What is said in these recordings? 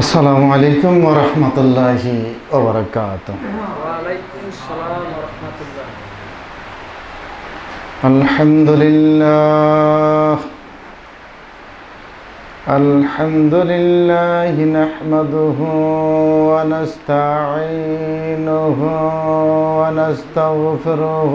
আসসালামু আলাইকুম ওরহমতুল্লাহি ওবরাকাত ওয়ালাইকুম সালাম রহমতুল্লাহ আলহামদুলিল্লাহ الحمد لله نحمده ونستعينه ونستغفره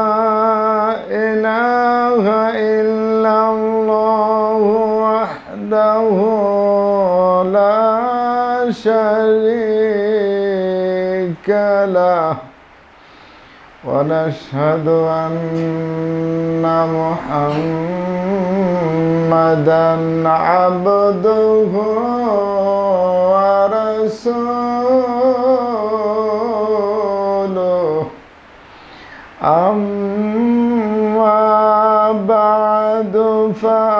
لا شريك له ونشهد أن محمدا عبده ورسوله أما بعد فأعوذ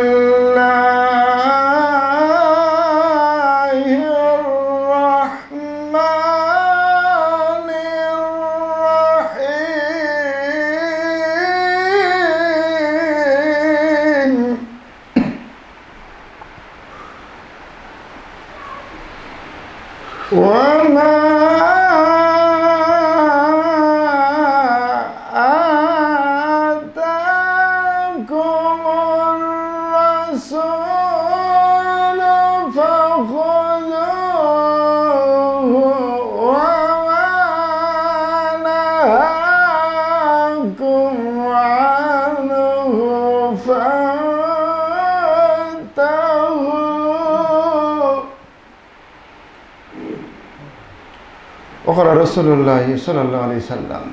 ওকর রসুল্লাহ সাল্লাহ আলি সাল্লাম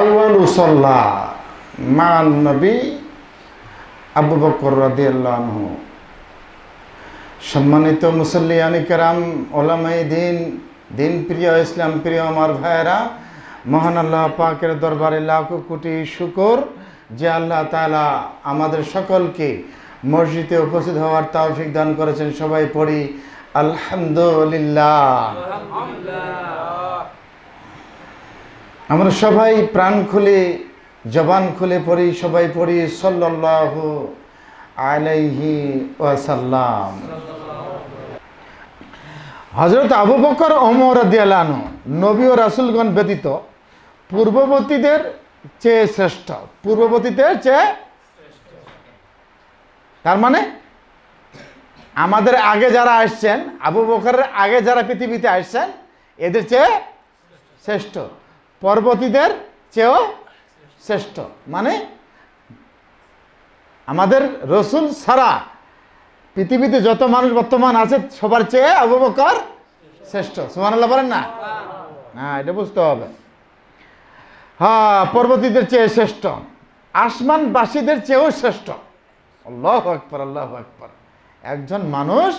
আউ্বাল সাল্লাহ মান নবী আবু বকর রাদি আল্লাহ সম্মানিত মুসল্লিয়ানি কেরাম ওলামাই দিন দিন প্রিয় ইসলাম প্রিয় আমার ভাইয়েরা, মহান আল্লাহ পাকের দরবারে লাখ কোটি শুকর, যে আল্লাহ তালা আমাদের সকলকে মসজিদে উপস্থিত হওয়ার তাওফিক দান করেছেন। সবাই পড়ি আলহামদুলিল্লাহ। আমরা সবাই প্রাণ খুলে, জবান খুলে পড়ি, সবাই পড়ি সাল্লাল্লাহু আলাইহি ওয়াসাল্লাম। হজরত আবু বকর ওমর রাদিয়াল্লাহু নবী ও রাসূলগণ ব্যতীত পূর্ববর্তীদের চেয়ে শ্রেষ্ঠ। পূর্ববর্তীদের চেয়ে তার মানে আমাদের আগে যারা আসছেন, আবু বকরের আগে যারা পৃথিবীতে আসছেন, এদের চেয়ে শ্রেষ্ঠ। পর্বতীদের চেয়েও শ্রেষ্ঠ। মানে আমাদের রসুল ছাড়া পৃথিবীতে যত মানুষ বর্তমান আছে, সবার চেয়ে আবু বকর শ্রেষ্ঠ। সুমানাল্লাহ বলেন না? হ্যাঁ এটা বুঝতে হবে। হ্যাঁ পর্বতীদের চেয়ে শ্রেষ্ঠ। আসমানবাসীদের চেয়েও শ্রেষ্ঠ। আল্লাহ আকবর আল্লাহ আকবর। একজন মানুষ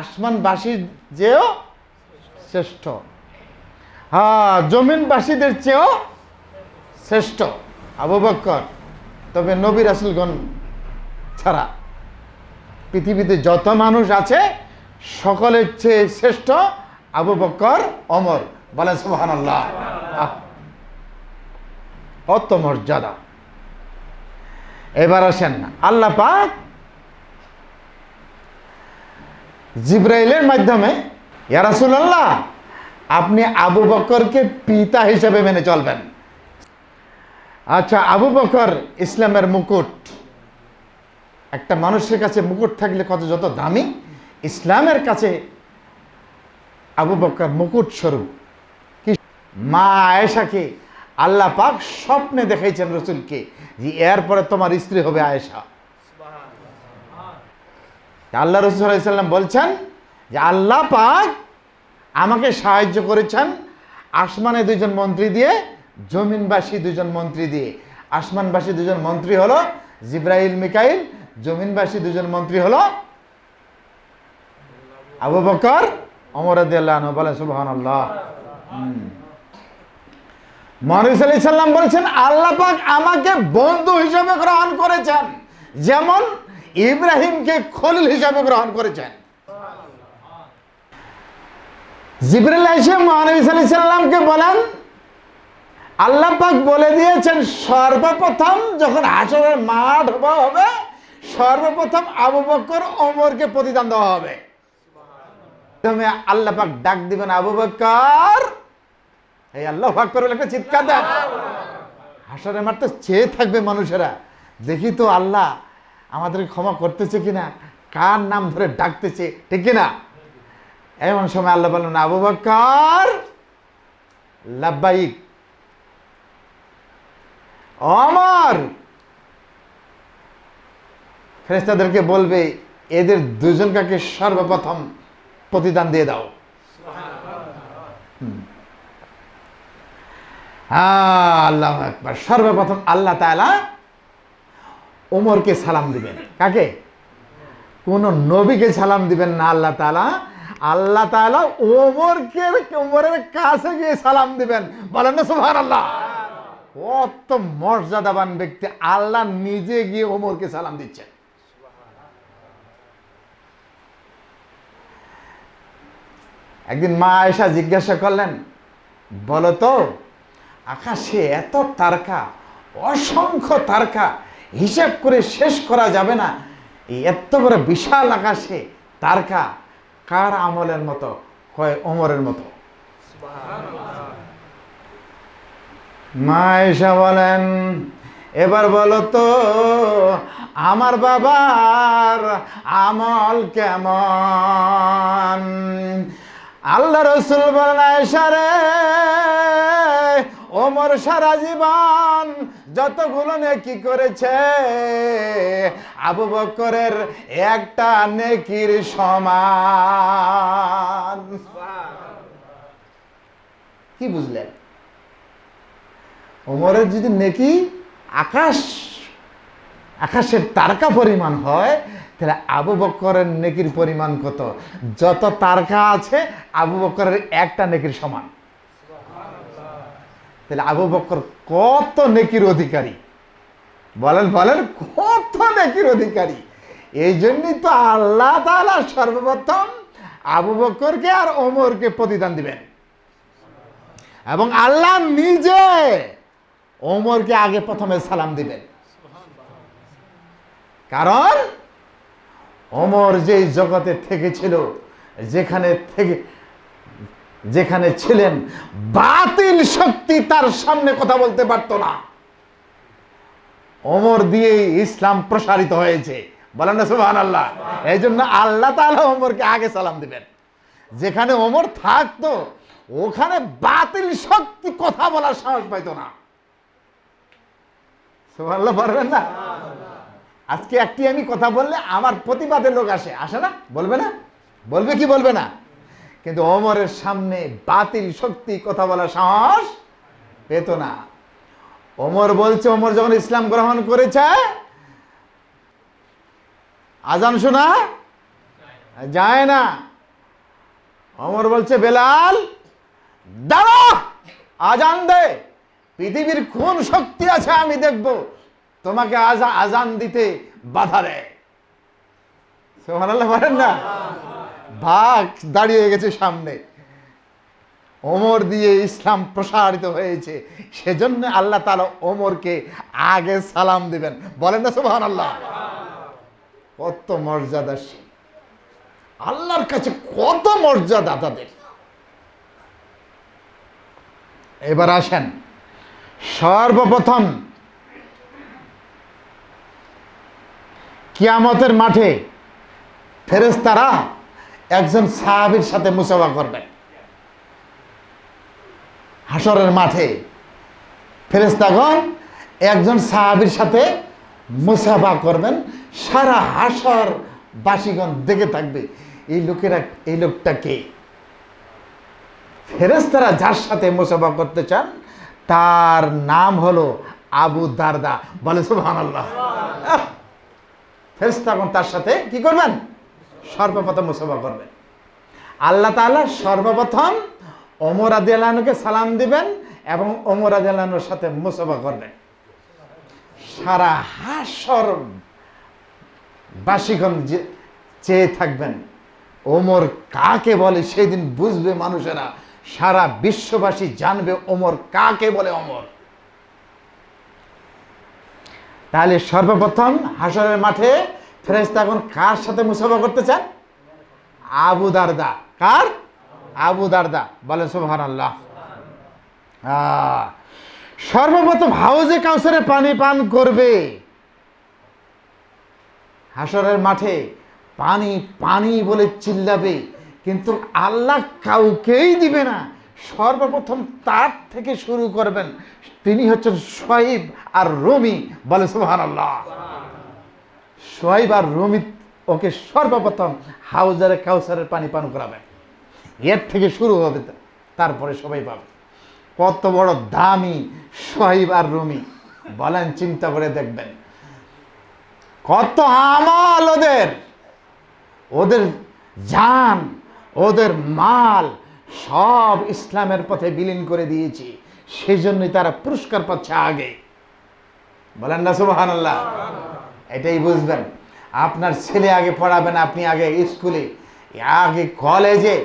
আসমানবাসীর চেয়েও শ্রেষ্ঠ। হ্যাঁ জমিনবাসীদের চেয়েও শ্রেষ্ঠ। আবু বক্কর, তবে নবী রাসুলগণ ছাড়া পৃথিবীতে যত মানুষ আছে, সকলের চেয়ে শ্রেষ্ঠ আবু বক্কর অমর সুবাহান আল্লাহ কত মর্যাদা। এবার আসেন, আল্লাহ পাক জিব্রাইলের মাধ্যমে ইয়ারাসুল্লাহ আপনি আবু বকরকে পিতা হিসেবে মেনে চলবেন। আচ্ছা আবু বকর ইসলামের মুকুট, একটা মানুষের কাছে মুকুট থাকলে কত যত দামি, ইসলামের কাছে আবু বকর মুকুট স্বরূপ। কি মা আয়েশাকে আল্লাহ পাক স্বপ্নে দেখাইছেন রসুলকে যে এরপরে তোমার স্ত্রী হবে আয়েশা। আল্লাহ রসুল সাল্লাম বলছেন যে আল্লাহ পাক আমাকে সাহায্য করেছেন আসমানে দুজন মন্ত্রী দিয়ে, জমিনবাসী দুজন মন্ত্রী দিয়ে। আসমানবাসী দুজন মন্ত্রী হলো জিব্রাইল, মিকাইল, জমিনবাসী দুজন মন্ত্রী হলো আবু বকর অমর আল্লাহ বলেন সুবহান আল্লাহ মহানবী আলি সাল্লাম বলছেন, আল্লাহ পাক আমাকে বন্ধু হিসাবে গ্রহণ করেছেন। যেমন ইব্রাহিমকে খলিল হিসাবে গ্রহণ করেছেন। জিবরুল এসে মহানবী সাল্লামকে বলেন, আল্লাহ পাক বলে দিয়েছেন, সর্বপ্রথম যখন হাসরের মাঠ হবে, সর্বপ্রথম আবু বকর ওমরকে প্রতিদান দেওয়া হবে। প্রথমে আল্লাহ পাক ডাক দিবেন, আবু বকর, এই আল্লাহ ভাগ করে একটা চিৎকার দেন। হাসরের মাঠ তো চেয়ে থাকবে মানুষেরা। দেখি তো আল্লাহ আমাদের ক্ষমা করতেছে কিনা? কার নাম ধরে ডাকতেছে? ঠিক কিনা? এমন সময় আল্লাহ বললেন, আবু বকর লাব্বাইক, অমর। ফেরেস্তাদেরকে বলবে, এদের দুজনকাকে সর্বপ্রথম প্রতিদান দিয়ে দাও? আল্লাহ একবার সর্বপ্রথম আল্লাহ তাআলা ওমরকে সালাম দিবেন। কাকে? কোন নবীকে সালাম দিবেন না আল্লাহ তাআলা। আল্লাহ তাআলা ওমরকে ওমরের কাছে গিয়ে সালাম দিবেন। বলেন না সুবহানাল্লাহ। কত মর্যাদাবান ব্যক্তি আল্লাহ নিজে গিয়ে ওমরকে সালাম দিচ্ছেন। একদিন মা আয়েশা জিজ্ঞাসা করলেন, বলো তো, আকাশে এত তারকা, অসংখ্য তারকা হিসাব করে শেষ করা যাবে না। এই এত বড় বিশাল আকাশে তারকা কার আমলের মতো? কয় ওমরের মতো? মা এসা বলেন, এবার বলো তো, আমার বাবার আমল কেমন? আল্লাহ রসুল বলেন ওমর সারা জীবন যতগুলো নেকি করেছে, আবু বকরের একটা নেকির সমান। কি বুঝলেন? ওমরের যদি নেকি আকাশ, আকাশের তারকা পরিমাণ হয়, তাহলে আবু বক্করের নেকির পরিমাণ কত? যত তারকা আছে, আবু বক্করের একটা নেকির সমান। তাহলে আবু বক্কর কত নেকির অধিকারী? বলেন বলেন, কত নেকির অধিকারী? এই জন্যই তো আল্লাহ তাআলা সর্বপ্রথম আবু বক্করকে আর ওমরকে প্রতিদান দিবেন। এবং আল্লাহ নিজে ওমরকে আগে প্রথমে সালাম দিবেন। কারণ ওমর যেই জগতে থেকেছিল, যেখানে থেকে যেখানে ছিলেন, বাতিল শক্তি তার সামনে কথা বলতে পারত না। ওমর দিয়ে ইসলাম প্রসারিত হয়েছে। বলেন না সুবহান আল্লাহ এই জন্য আল্লাহ তাআলা ওমরকে আগে সালাম দিবেন। যেখানে ওমর থাকতো, ওখানে বাতিল শক্তি কথা বলার সাহস পাইতো না। পারবেন না? আজকে একটি আমি কথা বললে আমার প্রতিবাদের লোক আসে। আসে না? বলবে না? বলবে কি বলবে না? কিন্তু অমরের সামনে বাতিল শক্তি, কথা বলার সাহস পেত না। ওমর বলছে, ওমর যখন ইসলাম গ্রহণ করেছে, আজান শোনা? যায় না। অমর বলছে, বেলাল, দাঁড়া, আজান দে। পৃথিবীর কোন শক্তি আছে আমি দেখব। তোমাকে আজা আজান দিতে বাধা দেয়। সোহানাল্লাহ বলেন না? ভাগ দাঁড়িয়ে গেছে সামনে। ওমর দিয়ে ইসলাম প্রসারিত হয়েছে। সেজন্য আল্লাহ তালা ওমরকে আগে সালাম দিবেন। বলেন না সুবহান আল্লাহ কত মর্যাদাশীল আল্লাহর কাছে কত মর্যাদা তাদের। এবার আসেন। সর্বপ্রথম কিয়ামতের মাঠে ফেরেশতারা একজন সাহাবীর সাথে মুসাফা করবেন। হাসরের মাঠে। ফেরেশতাগণ একজন সাহাবীর সাথে মুসাফা করবেন। সারা হাসর বাসীগণ দেখে থাকবে, এই লোকেরা, এই লোকটা কে? ফেরেশতারা যার সাথে মুসাফা করতে চান, তার নাম হলো আবু দারদা। বলে সুবহানাল্লাহ। আহ! ফেরেশতাগণ তার সাথে কি করবেন? সর্বপ্রথম মুসাফা করবেন। আল্লাহ তাআলা সর্বপ্রথম ওমর আদিয়ালানুকে সালাম দিবেন এবং ওমর আদিয়ালানুর সাথে মুসাফা করবেন। সারা হাসর বাসীগণ চেয়ে থাকবেন, ওমর কাকে বলে সেদিন বুঝবে মানুষেরা। সারা বিশ্ববাসী জানবে ওমর কাকে বলে অমর তাহলে সর্বপ্রথম হাসরের মাঠে ফেরেস্তা এখন কার সাথে মুসাফা করতে চান? আবু দারদা। কার? আবু দারদা। বলেন সুবহান আল্লাহ সর্বপ্রথম হাউজে কাউসারে পানি পান করবে। হাসরের মাঠে পানি পানি বলে চিল্লাবে। কিন্তু আল্লাহ কাউকেই দিবে না। সর্বপ্রথম তার থেকে শুরু করবেন। তিনি হচ্ছেন সোয়াইব আর রমি। বলে সুবহান আল্লাহ সোয়াইব আর রমি ওকে সর্বপ্রথম হাউজারে কাউসারের পানি পান করাবেন এর থেকে শুরু হবে তারপরে সবাই পাবে। কত বড় দামি সোহাইব আর রুমি বলেন, চিন্তা করে দেখবেন। কত আমল ওদের। ওদের জান, ওদের মাল সব ইসলামের পথে বিলীন করে দিয়েছি। সেই জন্যই তারা পুরস্কার পাচ্ছে আগে। বলেন না আল্লাহ এটাই বুঝবেন। আপনার ছেলে আগে পড়াবেন, আপনি আগে স্কুলে, আগে কলেজে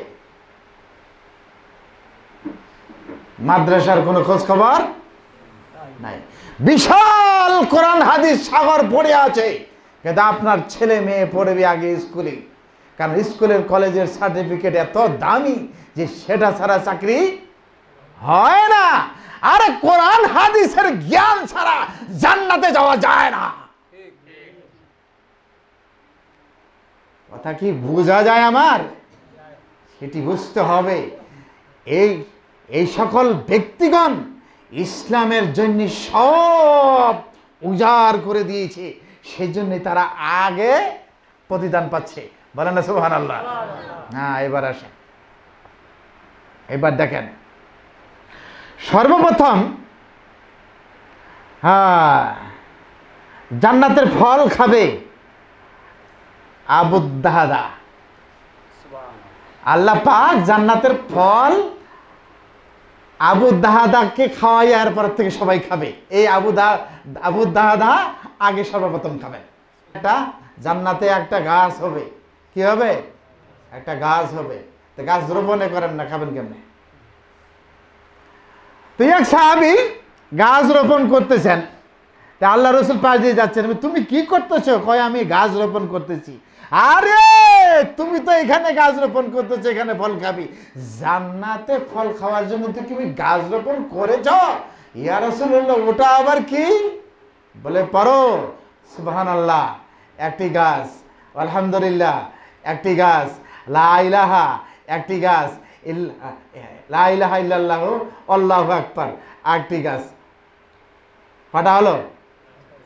মাদ্রাসার কোনো খোঁজ খবর নাই। বিশাল কোরআন হাদিস সাগর পড়ে আছে। কিন্তু আপনার ছেলে মেয়ে পড়বে আগে স্কুলে। কারণ স্কুলের কলেজের সার্টিফিকেট এত দামি যে সেটা ছাড়া চাকরি হয় না। আরে কোরআন হাদিসের জ্ঞান ছাড়া জান্নাতে যাওয়া যায় না। কথা কি বোঝা যায় আমার? সেটি বুঝতে হবে। এই এই সকল ব্যক্তিগণ ইসলামের জন্য সব উজাড় করে দিয়েছে। সেই জন্যে তারা আগে প্রতিদান পাচ্ছে। বলেন না সুবহান আল্লাহ হ্যাঁ এবার আসেন। এবার দেখেন। সর্বপ্রথম হ্যাঁ জান্নাতের ফল খাবে। আবুদ্দাহাদা আল্লাহ পাক জান্নাতের ফল আবু দাহাদাকে খাওয়াই এরপর থেকে সবাই খাবে। এই আবু দা আবু দাহাদা আগে সর্বপ্রথম খাবেন। একটা জান্নাতে একটা গাছ হবে। কি হবে? একটা গাছ হবে। তো গাছ রোপণে করেন না, খাবেন কেমনে? তুই এক সাহাবি গাছ রোপণ করতেছেন। তা আল্লাহ রসুল পাশ দিয়ে যাচ্ছেন। তুমি কি করতেছো? কয়, আমি গাছ রোপণ করতেছি। আরে, তুমি তো এখানে গাছ রোপণ করতেছো, এখানে ফল খাবি। জান্নাতে ফল খাওয়ার জন্য তো তুমি গাছ রোপণ করেছ। ইয়া রসুল্লাহ ওটা আবার কি? বলে পারো সুবহান আল্লাহ একটি গাছ, আলহামদুলিল্লাহ, একটি গাছ, লা ইলাহা, একটি গাছ, ইল- লা ইলাহা ইল্লাল্লাহু, আল্লাহু আকবার একটি গাছ। কটা হলো?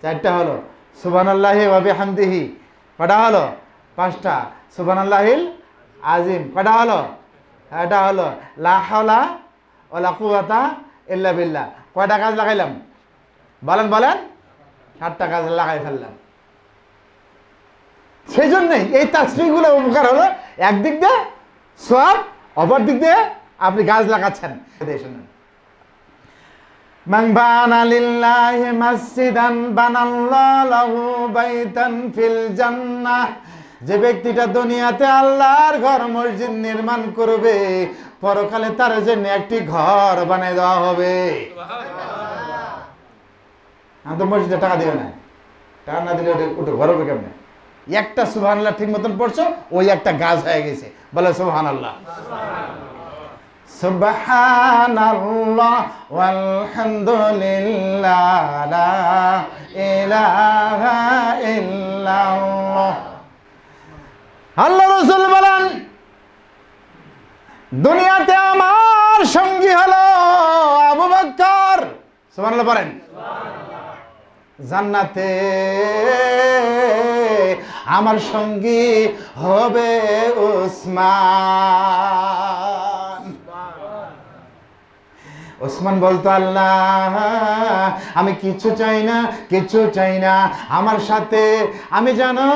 চারটা হলো। সুবান আল্লাহি ওয়াবি হামদিহি কটা হলো? পাঁচটা সুবান আল্লাহিল আজিম কটা হলো এটা হলো লা হাওলা ওলা কুয়াতা ইল্লা বিল্লাহ কয়টা গাছ লাগাইলাম বলেন বলেন সাতটা গাছ লাগাই ফেললাম সেই জন্যই এই তাসবিগুলো উপকার হলো একদিক দিয়ে সব অপর দিক দিয়ে আপনি গাছ লাগাচ্ছেন এই শুনুন من بنى لله مسجدا بنى الله له بيتا في الجنة যে ব্যক্তিটা দুনিয়াতে আল্লাহর ঘর মসজিদ নির্মাণ করবে পরকালে তার জন্য একটি ঘর বানিয়ে দেওয়া হবে। আমি তো মসজিদে টাকা দিবে না টাকা না দিলে ওটা ওটা ঘর হবে কেমনে? একটা সুবহান আল্লাহ ঠিক মতন পড়ছো ওই একটা গাছ হয়ে গেছে। বলে সুবহান আল্লাহ ইল্লাল্লাহ। আল্লাহ রসুল বলেন, দুনিয়াতে আমার সঙ্গী হলো আবু বক্কর। বলেন। জান্নাতে আমার সঙ্গী হবে উসমান। ওসমান বলতো, আল্লাহ, আমি কিছু চাই না, কিছু চাই না। আমার সাথে, আমি জানো,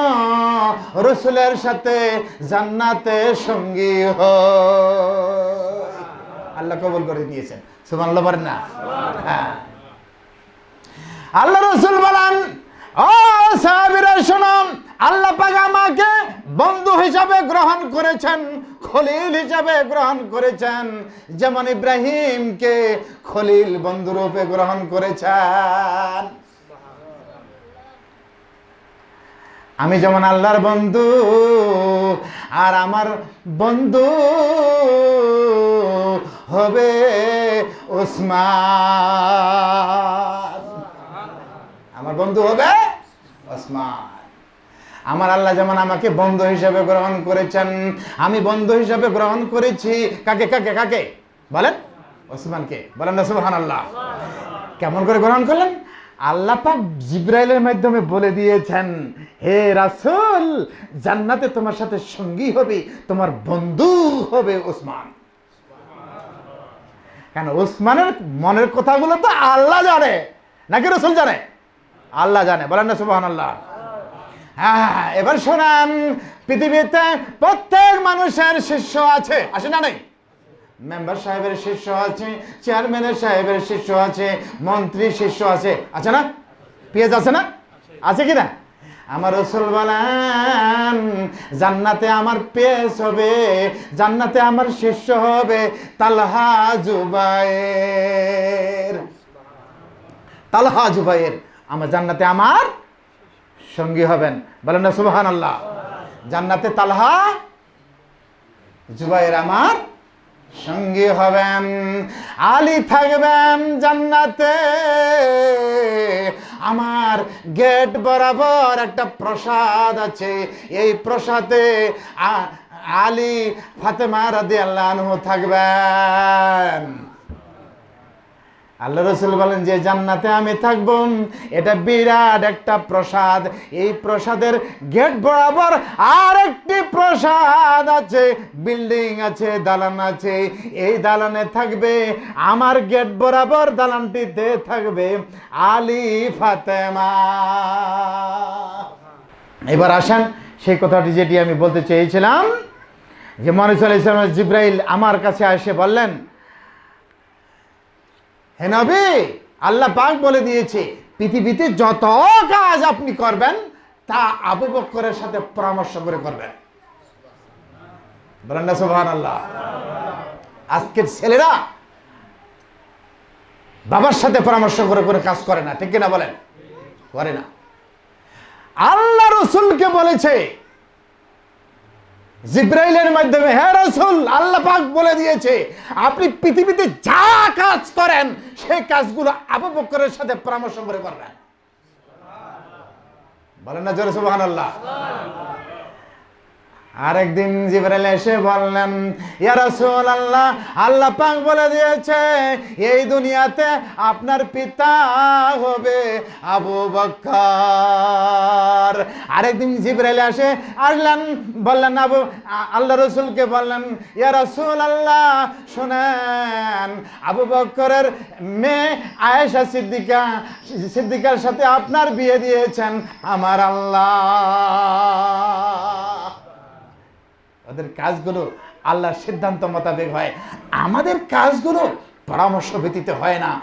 রসুলের সাথে জান্নাতে সঙ্গী হ। আল্লাহ কবল করে দিয়েছেন সুমান না? হ্যাঁ। আল্লাহ রসুল বলেন, ও সাহাবিরা, শুনুন, আল্লাহ পাক আমাকে বন্ধু হিসাবে গ্রহণ করেছেন। খলিল হিসাবে গ্রহণ করেছেন। যেমন ইব্রাহিমকে খলিল বন্ধুরূপে গ্রহণ করেছেন। আমি যেমন আল্লাহর বন্ধু, আর আমার বন্ধু হবে ওসমান। আমার বন্ধু হবে ওসমান। আমার আল্লাহ যেমন আমাকে বন্ধু হিসাবে গ্রহণ করেছেন, আমি বন্ধু হিসাবে গ্রহণ করেছি। কাকে কাকে কাকে? বলেন। ওসমানকে। বলেন না সুবহান আল্লাহ কেমন করে গ্রহণ করলেন? আল্লাহ পাক জিব্রাইলের মাধ্যমে বলে দিয়েছেন, হে রাসুল, জান্নাতে তোমার সাথে সঙ্গী হবে, তোমার বন্ধু হবে ওসমান। কেন, ওসমানের মনের কথাগুলো তো আল্লাহ জানে। নাকি রসুল জানে? আল্লাহ জানে। বলেন না সুবহান আল্লাহ এবার শোনান, পৃথিবীতে প্রত্যেক মানুষের শিষ্য আছে। আছে না নেই? মেম্বার সাহেবের শিষ্য আছে চেয়ারম্যানের সাহেবের শিষ্য আছে, মন্ত্রী শিষ্য আছে। আছে না? পেঁয়াজ আছে না? আছে কি না আমার রসুল বলেন, জান্নাতে আমার পেস হবে, জান্নাতে আমার শিষ্য হবে তালহা জুবাইর। তালহা জুবাইর, আমার জান্নাতে আমার সঙ্গী হবেন। বলেন না সুবহান আল্লাহ জান্নাতে তালহা, জুবাইর আমার সঙ্গী হবেন। আলী থাকবেন জান্নাতে। আমার গেট বরাবর একটা প্রসাদ আছে। এই প্রসাদে আলী ফাতেমা রাদি আল্লাহ থাকবেন। আল্লাহ রসুল বলেন, যে জান্নাতে আমি থাকব এটা বিরাট একটা প্রসাদ। এই প্রসাদের গেট বরাবর আর একটি প্রসাদ আছে, বিল্ডিং আছে, দালান আছে। এই দালানে থাকবে, আমার গেট বরাবর দালানটিতে থাকবে আলী ফাতেমা। এবার আসেন, সেই কথাটি যেটি আমি বলতে চেয়েছিলাম, যে আলাহ ইসলাম জিব্রাইল আমার কাছে এসে বললেন হে নবী আল্লাহ পাক বলে দিয়েছে, পৃথিবীতে যত কাজ আপনি করবেন, তা আবু বক্করের সাথে পরামর্শ করে করবেন। আজকের ছেলেরা বাবার সাথে পরামর্শ করে করে কাজ করে না, ঠিক কিনা বলেন? করে না। আল্লাহ রসুলকে বলেছে জিব্রাইলের মাধ্যমে হ্যাঁ রসুল, আল্লাহ পাক বলে দিয়েছে, আপনি পৃথিবীতে যা কাজ করেন, সেই কাজগুলো আবু বকরের সাথে পরামর্শ করে করবেন। বলেন না জোরে সুবাহ আল্লাহ আরেকদিন জিবরাইল এসে বললেন, ইয়া রাসূলুল্লাহ, আল্লাহ পাক বলে দিয়েছে, এই দুনিয়াতে আপনার পিতা হবে আবু বকর আরেকদিন জিবরাইল এসে আসলেন, বললেন, আবু, আল্লাহ রসুলকে বললেন, ইয়া রাসূলুল্লাহ, শুনেন, আবু বকরের মেয়ে আয়েশা সিদ্দিকা, সিদ্দিকার সাথে আপনার বিয়ে দিয়েছেন আমার আল্লাহ। ওদের কাজগুলো আল্লাহর সিদ্ধান্ত মোতাবেক হয়। আমাদের কাজগুলো পরামর্শ ব্যতীত হয় না।